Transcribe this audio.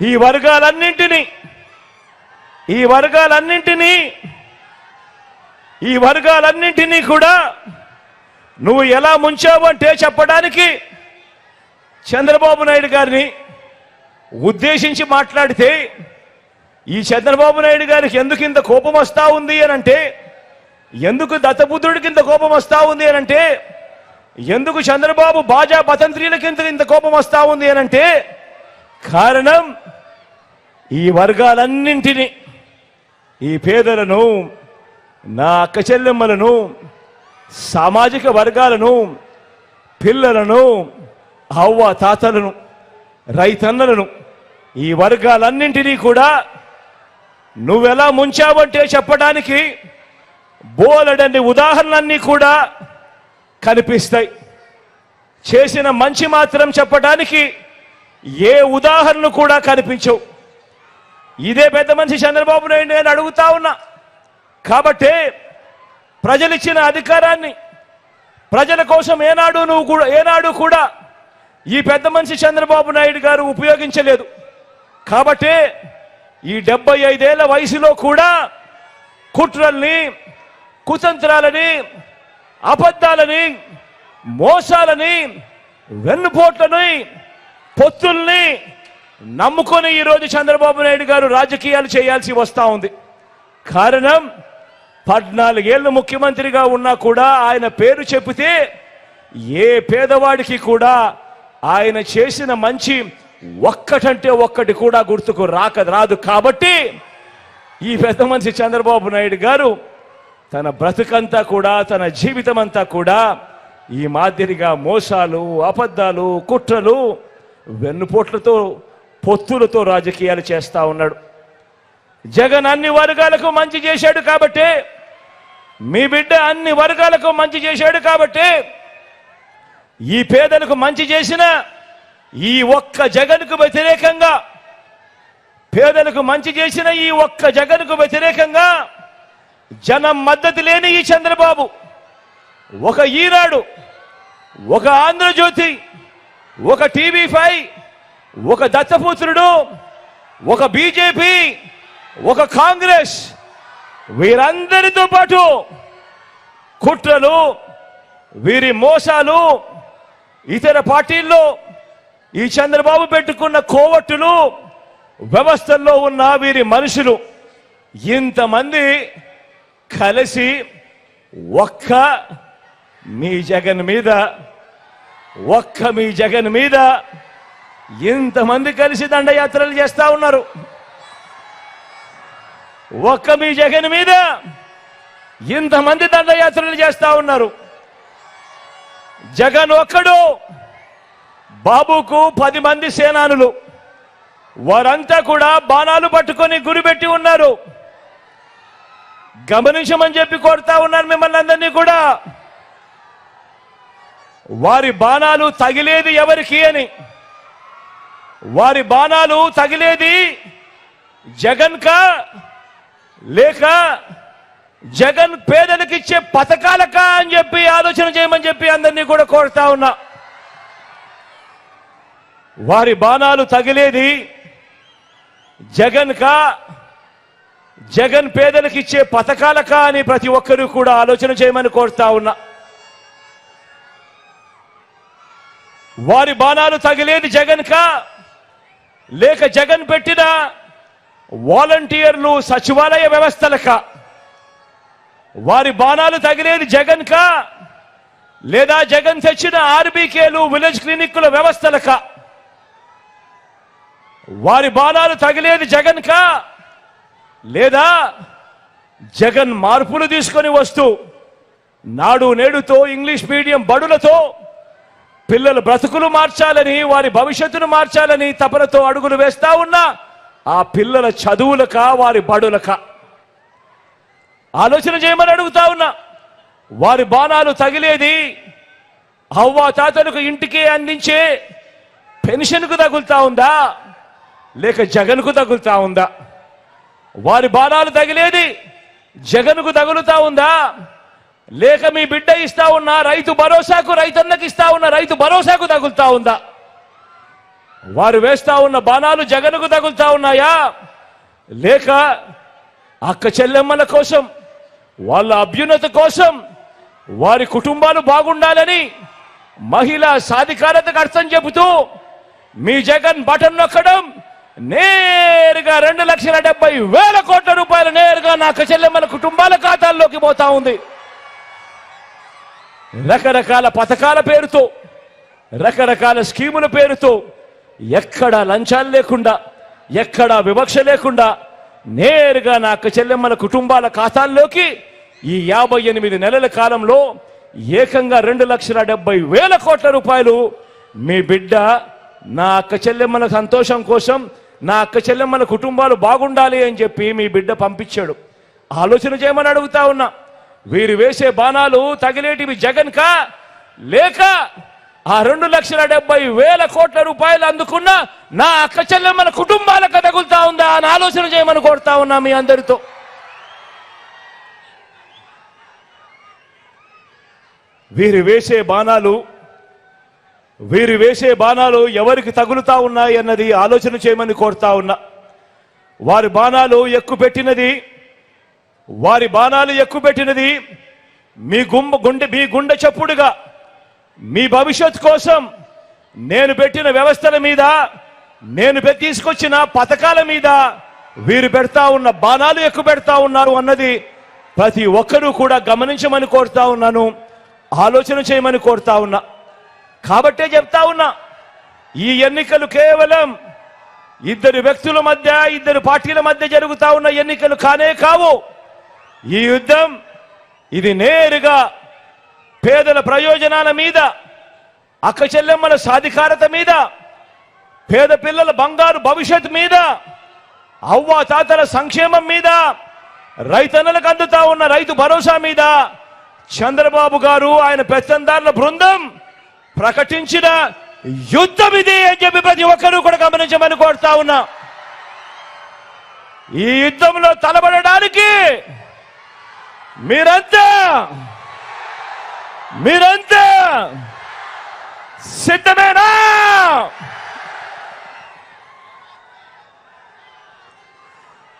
ఈ వర్గాలన్నింటినీ ఈ వర్గాలన్నింటినీ ఈ వర్గాలన్నింటినీ కూడా నువ్వు ఎలా ముంచావు అంటే చెప్పడానికి చంద్రబాబు నాయుడు గారిని ఉద్దేశించి మాట్లాడితే ఈ చంద్రబాబు నాయుడు గారికి ఎందుకు ఇంత కోపం వస్తా ఉంది అని అంటే ఎందుకు దత్తబుద్ధుడికి ఇంత కోపం వస్తా ఉంది అని అంటే ఎందుకు చంద్రబాబు బాజా పతంత్రీలకి ఇంత ఇంత కోపం వస్తా ఉంది అని అంటే కారణం ఈ వర్గాలన్నింటినీ ఈ పేదలను నా అక్క చెల్లెమ్మలను సామాజిక వర్గాలను పిల్లలను అవ్వ తాతలను రైతన్నలను ఈ వర్గాలన్నింటినీ కూడా నువ్వెలా ముంచావంటే చెప్పడానికి బోలెడన్ని ఉదాహరణలన్నీ కూడా కనిపిస్తాయి. చేసిన మంచి మాత్రం చెప్పడానికి ఏ ఉదాహరణ కూడా కనిపించవు. ఇదే పెద్ద మనిషి చంద్రబాబు నాయుడు నేను అడుగుతా ఉన్నా. కాబట్టే ప్రజలిచ్చిన అధికారాన్ని ప్రజల కోసం ఏనాడు నువ్వు కూడా ఏనాడు కూడా ఈ పెద్ద మనిషి చంద్రబాబు నాయుడు గారు ఉపయోగించలేదు. కాబట్టే ఈ డెబ్బై ఐదేళ్ళ వయసులో కూడా కుట్రల్ని కుతంత్రాలని అబద్ధాలని మోసాలని వెన్నుపోట్లని పొత్తుల్ని నమ్ముకొని ఈరోజు చంద్రబాబు నాయుడు గారు రాజకీయాలు చేయాల్సి వస్తూ ఉంది. కారణం పద్నాలుగేళ్ళు ముఖ్యమంత్రిగా ఉన్నా కూడా ఆయన పేరు చెబితే ఏ పేదవాడికి కూడా ఆయన చేసిన మంచి ఒక్కటంటే ఒక్కటి కూడా గుర్తుకు రాక రాదు. కాబట్టి ఈ పెద్ద మనిషి చంద్రబాబు నాయుడు గారు తన బ్రతుకంతా కూడా తన జీవితం అంతా కూడా ఈ మాదిరిగా మోసాలు అబద్ధాలు కుట్రలు వెన్నుపోట్లతో పొత్తులతో రాజకీయాలు చేస్తా ఉన్నాడు. జగన్ అన్ని వర్గాలకు మంచి చేశాడు కాబట్టి మీ బిడ్డ అన్ని వర్గాలకు మంచి చేశాడు కాబట్టి ఈ పేదలకు మంచి చేసిన ఈ ఒక్క జగన్కు వ్యతిరేకంగా పేదలకు మంచి చేసిన ఈ ఒక్క జగన్కు వ్యతిరేకంగా జనం మద్దతు లేని ఈ చంద్రబాబు. ఒక ఈనాడు ఒక ఆంధ్రజ్యోతి ఒక టీవీ ఫైవ్ ఒక దత్తపుత్రుడు ఒక బీజేపీ ఒక కాంగ్రెస్ వీరందరితో పాటు కుట్రలు వీరి మోసాలు ఇతర పార్టీల్లో ఈ చంద్రబాబు పెట్టుకున్న కోవట్టులు వ్యవస్థల్లో ఉన్న వీరి మనుషులు ఇంతమంది కలిసి ఒక్క మీ జగన్ మీద ఒక్క మీ జగన్ మీద ఇంతమంది కలిసి దండయాత్రలు చేస్తా ఉన్నారు. ఒక్క మీ జగన్ మీద ఇంతమంది దండయాత్రలు చేస్తా ఉన్నారు. జగన్ ఒక్కడు బాబుకు పది మంది సేనానులు. వారంతా కూడా బాణాలు పట్టుకొని గురిపెట్టి ఉన్నారు. గమనించమని చెప్పి కోరుతా ఉన్నాను మిమ్మల్ని అందరినీ కూడా. వారి బాణాలు తగిలేది ఎవరికి అని? వారి బాణాలు తగిలేది జగన్ కా? లేక జగన్ పేదలకు ఇచ్చే పథకాలకా అని చెప్పి ఆలోచన చేయమని చెప్పి అందరినీ కూడా కోరుతా ఉన్నా. వారి బాణాలు తగిలేది జగన్ కా? జగన్ పేదలకు ఇచ్చే పథకాలకా అని ప్రతి ఒక్కరూ కూడా ఆలోచన చేయమని కోరుతా ఉన్నా. వారి బాణాలు తగిలేది జగన్ కా? లేక జగన్ పెట్టిన వాలంటీర్లు సచివాలయ వ్యవస్థలక వారి బాణాలు తగిలేది జగన్ కా? లేదా జగన్ తెచ్చిన ఆర్బీకేలు విలేజ్ క్లినిక్ల వ్యవస్థలక వారి బాణాలు తగిలేది జగన్ కా? లేదా జగన్ మార్పులు తీసుకొని వస్తూ నాడు నేడుతో ఇంగ్లీష్ మీడియం బడులతో పిల్లల బ్రతుకులు మార్చాలని వారి భవిష్యత్తును మార్చాలని తపనతో అడుగులు వేస్తా ఉన్నా ఆ పిల్లల చదువులక వారి బడులక. ఆలోచన చేయమని అడుగుతా ఉన్నా వారి బాణాలు తగిలేది అవ్వ తాతలకు ఇంటికి అందించే పెన్షన్కు తగులుతా ఉందా లేక జగన్కు తగులుతా ఉందా? వారి బాణాలు తగిలేది జగన్కు తగులుతా ఉందా? లేక మీ బిడ్డ ఇస్తా ఉన్న రైతు భరోసాకు రైతన్నకి ఇస్తా ఉన్న రైతు భరోసాకు తగులుతా ఉందా? వారు వేస్తా ఉన్న బాణాలు జగన్కు తగులుతా ఉన్నాయా? లేక అక్క చెల్లెమ్మల కోసం వాళ్ళ అభ్యున్నత కోసం వారి కుటుంబాలు బాగుండాలని మహిళా సాధికారతకు అర్థం చెబుతూ మీ జగన్ బటన్ నొక్కడం నేరుగా రెండు లక్షల డెబ్బై వేల కోట్ల రూపాయలు నేరుగా నా అక్క చెల్లెమ్మల కుటుంబాల ఖాతాల్లోకి పోతా ఉంది. రకరకాల పథకాల పేరుతో రకరకాల స్కీముల పేరుతో ఎక్కడ లంచాలు లేకుండా ఎక్కడ వివక్ష లేకుండా నేరుగా నా అక్క చెల్లెమ్మల కుటుంబాల ఖాతాల్లోకి ఈ యాభై ఎనిమిది నెలల కాలంలో ఏకంగా రెండు లక్షల డెబ్బై వేల కోట్ల రూపాయలు మీ బిడ్డ నా అక్క చెల్లెమ్మల సంతోషం కోసం నా అక్క చెల్లెమ్మల కుటుంబాలు బాగుండాలి అని చెప్పి మీ బిడ్డ పంపించాడు. ఆలోచన చేయమని అడుగుతా ఉన్నా. వీరు వేసే బాణాలు తగిలేటివి జగన్ కా? లేక ఆ రెండు లక్షల డెబ్బై వేల కోట్ల రూపాయలు అందుకున్న నా అక్క చెల్లెమ్మల కుటుంబాలకు తగులుతా ఉందా అని ఆలోచన చేయమని కోరుతా ఉన్నా మీ అందరితో. వీరు వేసే బాణాలు వీరు వేసే బాణాలు ఎవరికి తగులుతా ఉన్నాయి అన్నది ఆలోచన చేయమని కోరుతా ఉన్నా. వారి బాణాలు ఎక్కుపెట్టినది వారి బాణాలు ఎక్కుపెట్టినది మీ గుమ్మ గుండె మీ గుండె చప్పుడుగా. మీ భవిష్యత్ కోసం నేను పెట్టిన వ్యవస్థల మీద నేను తీసుకొచ్చిన పథకాల మీద వీరు పెడతా ఉన్న బాణాలు ఎక్కువ పెడతా ఉన్నారు అన్నది ప్రతి ఒక్కరూ కూడా గమనించమని కోరుతా ఉన్నాను ఆలోచన చేయమని కోరుతా ఉన్నా. కాబట్టే చెప్తా ఉన్నా ఈ ఎన్నికలు కేవలం ఇద్దరు వ్యక్తుల మధ్య ఇద్దరు పార్టీల మధ్య జరుగుతా ఉన్న ఎన్నికలు కానే కావు. ఈ యుద్ధం ఇది నేరుగా పేదల ప్రయోజనాల మీద అక్కచెల్లెమ్మల సాధికారత మీద పేద పిల్లల బంగారు భవిష్యత్ మీద అవ్వ తాతల సంక్షేమం మీద రైతన్నలకు అందుతా ఉన్న రైతు భరోసా మీద చంద్రబాబు గారు ఆయన పెత్తందారుల బృందం ప్రకటించిన యుద్ధం ఇది అని చెప్పి ప్రతి ఒక్కరూ కూడా గమనించమని కోరుతా ఉన్నా. ఈ యుద్ధంలో తలబడడానికి మీరంతా మీరంతా సిద్ధమేనా?